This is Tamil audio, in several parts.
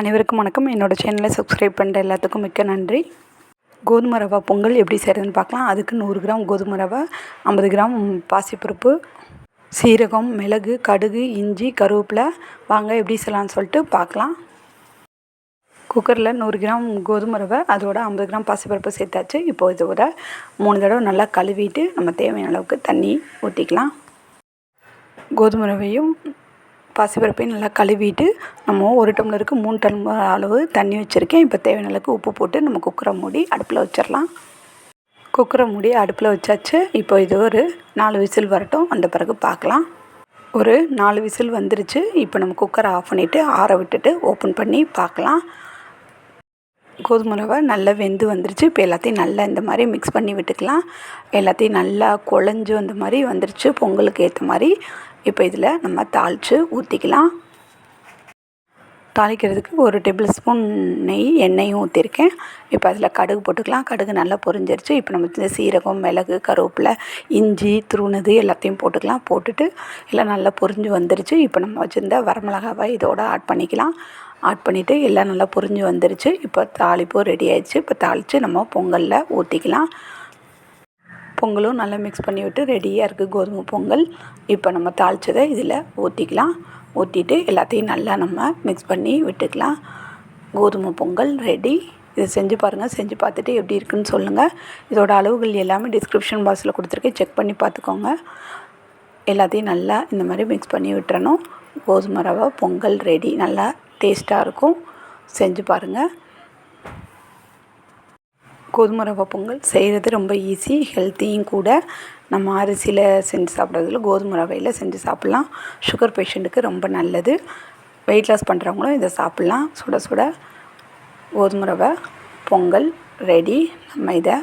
அனைவருக்கும் வணக்கம். என்னோடய சேனலை சப்ஸ்கிரைப் பண்ணுற எல்லாத்துக்கும் மிக்க நன்றி. கோதுமை ரவா பொங்கல் எப்படி செய்கிறதுன்னு பார்க்கலாம். அதுக்கு நூறு கிராம் கோதுமை ரவை ஐம்பது கிராம் பாசிப்பருப்பு சீரகம் மிளகு கடுகு இஞ்சி கருவேப்பிலை. வாங்க எப்படி செய்யலாம்னு சொல்லிட்டு பார்க்கலாம். குக்கரில் நூறு கிராம் கோதுமை ரவை அதோட ஐம்பது கிராம் பாசிப்பருப்பு சேர்த்தாச்சு. இப்போ இதோட மூணு தடவை நல்லா கழுவிட்டு நம்ம தேவையான அளவுக்கு தண்ணி ஊற்றிக்கலாம் கோதுமை ரவையும் பாசிப்பருப்பையும் நல்லா கழுவிட்டு நம்ம ஒரு டம்ளருக்கு மூணு டம்ளர் அளவு தண்ணி வச்சுருக்கேன். இப்போ தேவையான அளவுக்கு உப்பு போட்டு நம்ம குக்கரை மூடி அடுப்பில் வச்சிடலாம். குக்கரை மூடி அடுப்பில் வச்சாச்சு. இப்போ இது ஒரு நாலு விசில் வரட்டும். வந்த பிறகு பார்க்கலாம். ஒரு நாலு விசில் வந்துருச்சு. இப்போ நம்ம குக்கரை ஆஃப் பண்ணிவிட்டு ஆற விட்டுட்டு ஓப்பன் பண்ணி பார்க்கலாம். கோதுமை ரவை நல்லா வெந்து வந்துருச்சு. இப்போ எல்லாத்தையும் நல்லா இந்த மாதிரி மிக்ஸ் பண்ணி விட்டுக்கலாம். எல்லாத்தையும் நல்லா குழஞ்சி வந்த மாதிரி வந்துருச்சு. பொங்கலுக்கு ஏற்ற மாதிரி. இப்போ இதில் நம்ம தாளித்து ஊற்றிக்கலாம். தாளிக்கிறதுக்கு ஒரு டேபிள் ஸ்பூன் நெய் எண்ணெயும் ஊற்றிருக்கேன். இப்போ அதில் கடுகு போட்டுக்கலாம். கடுகு நல்லா பொரிஞ்சிருச்சு. இப்போ நம்ம இந்த சீரகம் மிளகு கருவேப்பிலை இஞ்சி துருணது எல்லாத்தையும் போட்டுக்கலாம். போட்டுட்டு எல்லாம் நல்லா பொரிஞ்சு வந்துருச்சு. இப்போ நம்ம வச்சுருந்த வரமிளகாவை இதோட ஆட் பண்ணிக்கலாம். ஆட் பண்ணிவிட்டு எல்லாம் நல்லா பொரிஞ்சு வந்துருச்சு. இப்போ தாளிப்பும் ரெடி ஆயிடுச்சு. இப்போ தாளித்து நம்ம பொங்கலில் ஊற்றிக்கலாம். பொங்கலும் நல்லா மிக்ஸ் பண்ணி விட்டு ரெடியாக இருக்குது கோதுமை பொங்கல். இப்போ நம்ம தாளித்ததை இதில் ஊற்றிக்கலாம் ஊற்றிட்டு எல்லாத்தையும் நல்லா நம்ம மிக்ஸ் பண்ணி விட்டுக்கலாம். கோதுமை பொங்கல் ரெடி இதை செஞ்சு பாருங்கள் செஞ்சு பார்த்துட்டு எப்படி இருக்குன்னு சொல்லுங்கள் இதோட அளவுகள் எல்லாமே டிஸ்கிரிப்ஷன் பாக்ஸில் கொடுத்துருக்கேன். செக் பண்ணி பார்த்துக்கோங்க. எல்லாத்தையும் நல்லா இந்த மாதிரி மிக்ஸ் பண்ணி விட்டுறணும். கோதுமை ரவை பொங்கல் ரெடி நல்லா டேஸ்ட்டாக இருக்கும். செஞ்சு பாருங்கள் கோதுமை ரவை பொங்கல் செய்கிறது ரொம்ப ஈஸி ஹெல்த்தியும் கூட. நம்ம அரிசியில் செஞ்சு சாப்பிட்றதுல கோதுமை ரவையில் செஞ்சு சாப்பிட்லாம். சுகர் பேஷண்ட்டுக்கு ரொம்ப நல்லது. வெயிட் லாஸ் பண்ணுறவங்களும் இதை சாப்பிட்லாம். சுட சுட கோதுமை ரவை பொங்கல் ரெடி நம்ம இதை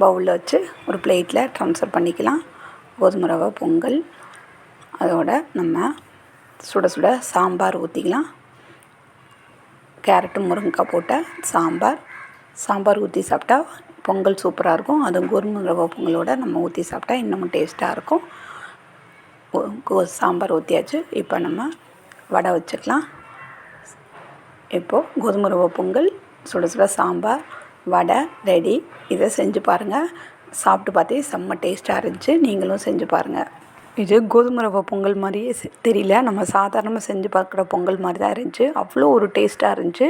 பவுலில் வச்சு ஒரு பிளேட்டில் ட்ரான்ஸ்ஃபர் பண்ணிக்கலாம். கோதுமை ரவை பொங்கல். அதோட நம்ம சுட சுட சாம்பார் ஊற்றிக்கலாம் கேரட்டு முருங்கைக்காய் போட்ட சாம்பார். சாம்பார் ஊற்றி சாப்பிட்டா பொங்கல் சூப்பராக இருக்கும். அதுவும் கோதுமை ரவை பொங்கலோட நம்ம ஊற்றி சாப்பிட்டா இன்னமும் டேஸ்ட்டாக இருக்கும். கோ சாம்பார் ஊற்றியாச்சு இப்போ நம்ம வடை வச்சுக்கலாம் இப்போது கோதுமை ரவை பொங்கல் சுட சுட சாம்பார் வடை ரெடி. இதை செஞ்சு பாருங்கள் சாப்பிட்டு பார்த்தே செம்ம டேஸ்ட்டாக இருந்துச்சு. நீங்களும் செஞ்சு பாருங்கள் இது கோதுமை ரவை பொங்கல் மாதிரியே தெரியல. நம்ம சாதாரணமாக செஞ்சு பார்க்குற பொங்கல் மாதிரி தான் இருந்துச்சு. அவ்வளோ ஒரு டேஸ்ட்டாக இருந்துச்சு.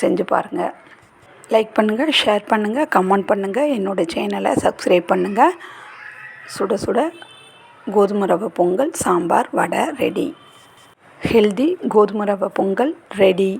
செஞ்சு பாருங்கள் லைக் பண்ணுங்கள் ஷேர் பண்ணுங்கள் கமெண்ட் பண்ணுங்கள் என்னோடய சேனலை சப்ஸ்கிரைப் பண்ணுங்கள் சுட சுட கோதுமை ரவை பொங்கல் சாம்பார் வடை ரெடி ஹெல்தி கோதுமை ரவை பொங்கல் ரெடி